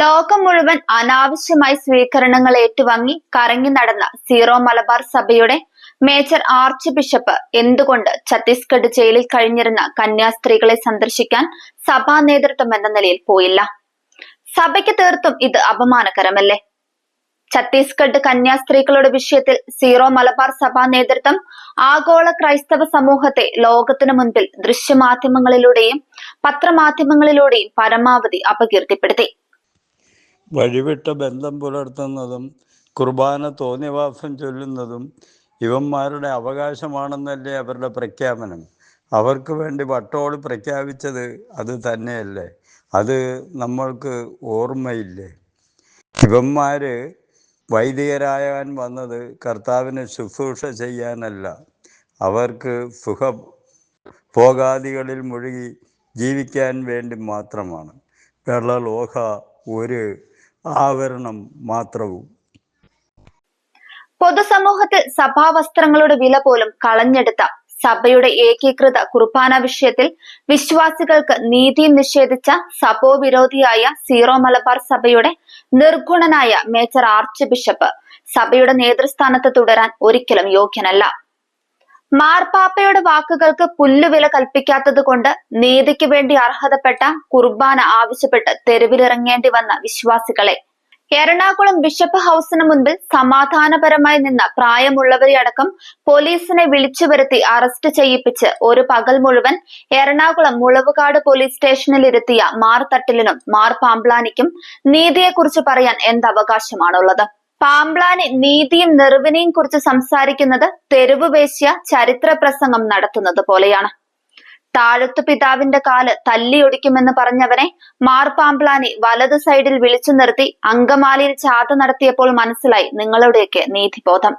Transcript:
ലോകം മുഴുവൻ അനാവശ്യമായി സ്വീകരണങ്ങൾ ഏറ്റുവാങ്ങി കറങ്ങി നടന്ന സീറോ മലബാർ സഭയുടെ മേജർ ആർച്ച് ബിഷപ്പ് എന്തുകൊണ്ട് ഛത്തീസ്ഗഡ് ജയിലിൽ കഴിഞ്ഞിരുന്ന കന്യാസ്ത്രീകളെ സന്ദർശിക്കാൻ സഭാ നേതൃത്വം എന്ന നിലയിൽ പോയില്ല. സഭയ്ക്ക് തീർത്തും ഇത് അപമാനകരമല്ലേ? ഛത്തീസ്ഗഡ് കന്യാസ്ത്രീകളുടെ വിഷയത്തിൽ സീറോ മലബാർ സഭാ നേതൃത്വം ആഗോള ക്രൈസ്തവ സമൂഹത്തെ ലോകത്തിനു മുൻപിൽ ദൃശ്യമാധ്യമങ്ങളിലൂടെയും പത്രമാധ്യമങ്ങളിലൂടെയും പരമാവധി അപകീർത്തിപ്പെടുത്തി. വഴിവിട്ട ബന്ധം പുലർത്തുന്നതും കുർബാന തോന്നിവാസം ചൊല്ലുന്നതും ഇവന്മാരുടെ അവകാശമാണെന്നല്ലേ അവരുടെ പ്രഖ്യാപനം. അവർക്ക് വേണ്ടി വട്ടോളി പ്രഖ്യാപിച്ചത് അത് തന്നെയല്ലേ? അത് നമ്മൾക്ക് ഓർമ്മയില്ലേ? ഇവന്മാർ വൈദികരായാൻ വന്നത് കർത്താവിന് ശുശ്രൂഷ ചെയ്യാനല്ല. അവർക്ക് സുഖ ഭോഗാദികളിൽ മുഴുകി ജീവിക്കാൻ വേണ്ടി മാത്രമാണ്. വെള്ളലോഹ ഒരു ആവരണം മാത്രവും. പൊതുസമൂഹത്തിൽ സഭാവസ്ത്രങ്ങളുടെ വില പോലും കളഞ്ഞെടുത്ത സഭയുടെ ഏകീകൃത കുർബാന വിഷയത്തിൽ വിശ്വാസികൾക്ക് നീതി നിഷേധിച്ച സഭോവിരോധിയായ സീറോ മലബാർ സഭയുടെ നിർഗുണനായ മേജർ ആർച്ച് ബിഷപ്പ് സഭയുടെ നേതൃസ്ഥാനത്ത് തുടരാൻ ഒരിക്കലും യോഗ്യനല്ല. മാർപ്പാപ്പയുടെ വാക്കുകൾക്ക് പുല്ലുവില കൽപ്പിക്കാത്തത് കൊണ്ട് നീതിക്ക് വേണ്ടി അർഹതപ്പെട്ട കുർബാന ആവശ്യപ്പെട്ട് തെരുവിലിറങ്ങേണ്ടി വന്ന വിശ്വാസികളെ. എറണാകുളം ബിഷപ്പ് ഹൌസിന് മുൻപിൽ സമാധാനപരമായി നിന്ന പ്രായമുള്ളവരെ അടക്കം പോലീസിനെ വിളിച്ചു വരുത്തി അറസ്റ്റ് ചെയ്യിപ്പിച്ച് ഒരു പകൽ മുഴുവൻ എറണാകുളം മുളവുകാട് പോലീസ് സ്റ്റേഷനിൽ ഇരുത്തിയ മാർ തട്ടിലിനും മാർ പാമ്പ്ലാനിക്കും നീതിയെക്കുറിച്ച് പറയാൻ എന്ത് അവകാശമാണുള്ളത്? പാമ്പ്ലാനി നീതിയും നെറിവിനെയും കുറിച്ച് സംസാരിക്കുന്നത് തെരുവ് വേശ്യ ചരിത്ര പ്രസംഗം നടത്തുന്നത് പോലെയാണ്. താഴത്തു പിതാവിന്റെ കാൽ തല്ലിയൊടിക്കുമെന്ന് പറഞ്ഞവനെ മാർപാമ്പ്ലാനി വലതു സൈഡിൽ വിളിച്ചു നിർത്തി അങ്കമാലിയിൽ ചാത നടത്തിയപ്പോൾ മനസ്സിലായി നിങ്ങളുടെയൊക്കെ നീതിബോധം.